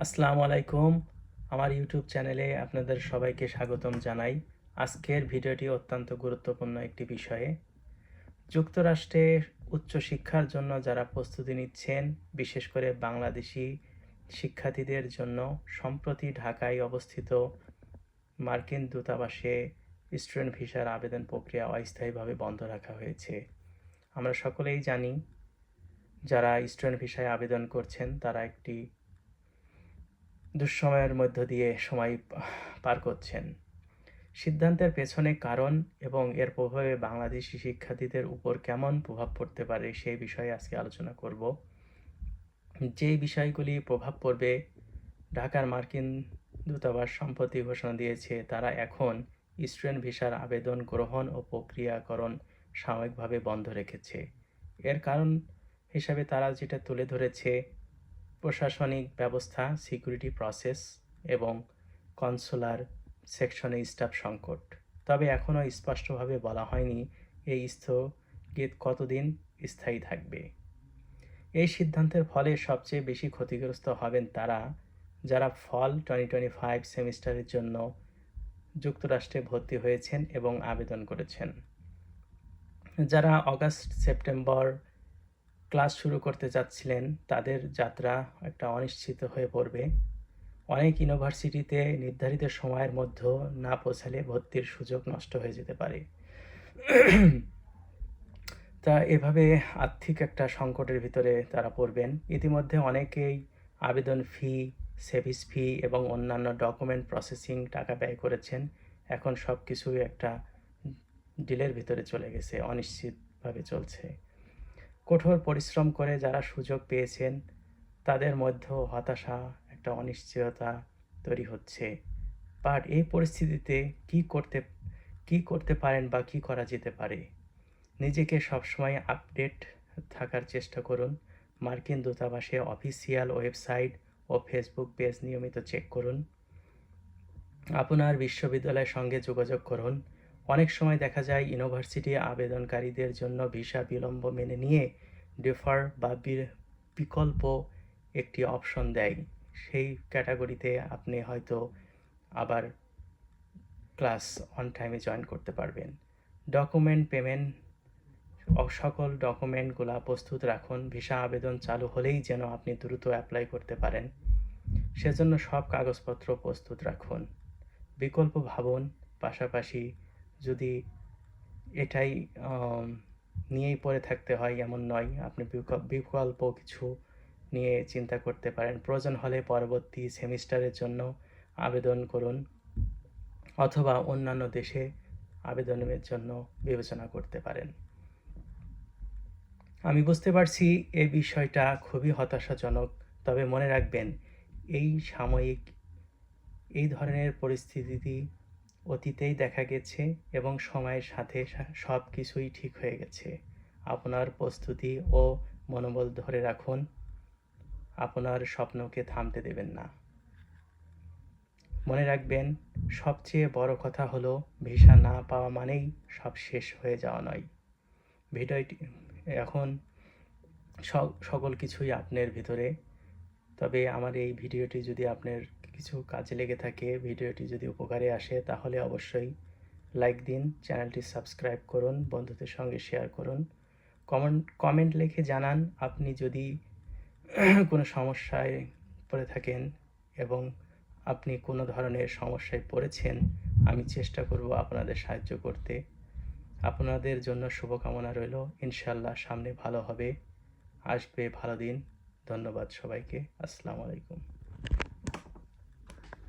আসসালামু আলাইকুম। আমার ইউটিউব চ্যানেলে আপনাদের সবাইকে স্বাগতম জানাই। আজকের ভিডিওটি অত্যন্ত গুরুত্বপূর্ণ একটি বিষয়ে। যুক্তরাষ্ট্রে উচ্চশিক্ষার জন্য যারা প্রস্তুতি নিচ্ছেন, বিশেষ করে বাংলাদেশি শিক্ষার্থীদের জন্য, সম্প্রতি ঢাকায় অবস্থিত মার্কিন দূতাবাসে স্টুডেন্ট ভিসার আবেদন প্রক্রিয়া অস্থায়ীভাবে বন্ধ রাখা হয়েছে। আমরা সকলেই জানি, যারা স্টুডেন্ট ভিসায় আবেদন করছেন, তারা একটি দুঃসময়ের মধ্য দিয়ে সময় পার করছেন। সিদ্ধান্তের পেছনে কারণ এবং এর প্রভাবে বাংলাদেশি শিক্ষার্থীদের উপর কেমন প্রভাব পড়তে পারে সেই বিষয়ে আজকে আলোচনা করব। যে বিষয়গুলি প্রভাব পড়বে, ঢাকার মার্কিন দূতাবাস সম্প্রতি ঘোষণা দিয়েছে, তারা এখন স্টুডেন্ট ভিসার আবেদন গ্রহণ ও প্রক্রিয়াকরণ সাময়িকভাবে বন্ধ রেখেছে। এর কারণ হিসাবে তারা যেটা তুলে ধরেছে প্রশাসনিক ব্যবস্থা সিকিউরিটি প্রসেস এবং কনসুলার সেকশনে স্টাফ সংকট। তবে এখনও স্পষ্টভাবে বলা হয়নি এই স্থগিত কতদিন স্থায়ী থাকবে। এই সিদ্ধান্তের ফলে সবচেয়ে বেশি ক্ষতিগ্রস্ত হবেন তারা যারা ফল টোয়েন্টি টোয়েন্টি ফাইভ সেমিস্টারের জন্য যুক্তরাষ্ট্রে ভর্তি হয়েছেন এবং আবেদন করেছেন। যারা অগাস্ট, সেপ্টেম্বর ক্লাস শুরু করতে যাচ্ছিলেন তাদের যাত্রা একটা অনিশ্চিত হয়ে পড়বে। অনেক ইউনিভার্সিটিতে নির্ধারিত সময়ের মধ্যে না পৌঁছালে ভর্তির সুযোগ নষ্ট হয়ে যেতে পারে। তা এভাবে আর্থিক একটা সংকটের ভিতরে তারা পড়বেন। ইতিমধ্যে অনেকেই আবেদন ফি সেভিস ফি এবং অন্যান্য ডকুমেন্ট প্রসেসিং টাকা ব্যয় করেছেন। এখন সব কিছুই একটা ডিলের ভিতরে চলে গেছে, অনিশ্চিতভাবে চলছে। কঠোর পরিশ্রম করে যারা সুযোগ পেয়েছেন, তাদের মধ্যেও হতাশা, একটা অনিশ্চয়তা তৈরি হচ্ছে। বাট এই পরিস্থিতিতে কি করতে কি করতে পারেন বা কি করা যেতে পারে? নিজেকে সবসময় আপডেট থাকার চেষ্টা করুন। মার্কিন দূতাবাসে অফিসিয়াল ওয়েবসাইট ও ফেসবুক পেজ নিয়মিত চেক করুন। আপনার বিশ্ববিদ্যালয়ের সঙ্গে যোগাযোগ করুন। অনেক সময় দেখা যায় ইউনিভার্সিটি আবেদনকারীদের জন্য ভিসা বিলম্ব মেনে নিয়ে ডিফার বা বিকল্প একটি অপশন দেয়। সেই ক্যাটাগরিতে আপনি হয়তো আবার ক্লাস অন টাইমে জয়েন করতে পারবেন। ডকুমেন্ট পেমেন্ট সকল ডকুমেন্টগুলো প্রস্তুত রাখুন। ভিসা আবেদন চালু হলেই যেন আপনি দ্রুত অ্যাপ্লাই করতে পারেন। সেজন্য সব কাগজপত্র প্রস্তুত রাখুন। বিকল্প ভাবুন, পাশাপাশি যদি এটাই নিয়েই পড়ে থাকতে হয়, এমন নয়। আপনি বিকল্প কিছু নিয়ে চিন্তা করতে পারেন। প্রয়োজন হলে পরবর্তী সেমিস্টারের জন্য আবেদন করুন অথবা অন্যান্য দেশে আবেদনের জন্য বিবেচনা করতে পারেন। আমি বুঝতে পারছি এই বিষয়টা খুবই হতাশাজনক, তবে মনে রাখবেন, এই সাময়িক, এই ধরনের পরিস্থিতি অতীতেই দেখা গেছে এবং সময়ের সাথে সব কিছুই ঠিক হয়ে গেছে। আপনার প্রস্তুতি ও মনোবল ধরে রাখুন। আপনার স্বপ্নকে থামতে দেবেন না। মনে রাখবেন, সবচেয়ে বড় কথা হলো, ভিসা না পাওয়া মানেই সব শেষ হয়ে যাওয়া নয়। ভিডিওটি এখন সকল কিছুই আপনার ভিতরে। তবে আমার এই ভিডিওটি যদি আপনার কিছু কাজে লেগে থাকে, ভিডিওটি যদি উপকারে আসে তাহলে অবশ্যই লাইক দিন, চ্যানেলটি সাবস্ক্রাইব করুন, বন্ধুদের সঙ্গে শেয়ার করুন। কমেন্ট কমেন্ট লিখে জানান আপনি যদি কোনো সমস্যায় পড়ে থাকেন এবং আপনি কোনো ধরনের সমস্যায় পড়েছেন, আমি চেষ্টা করব আপনাদের সাহায্য করতে। আপনাদের জন্য শুভকামনা রইল। ইনশাল্লাহ সামনে ভালো হবে। আসবে ভালো দিন। ধন্যবাদ সবাইকে। আসসালামু আলাইকুম।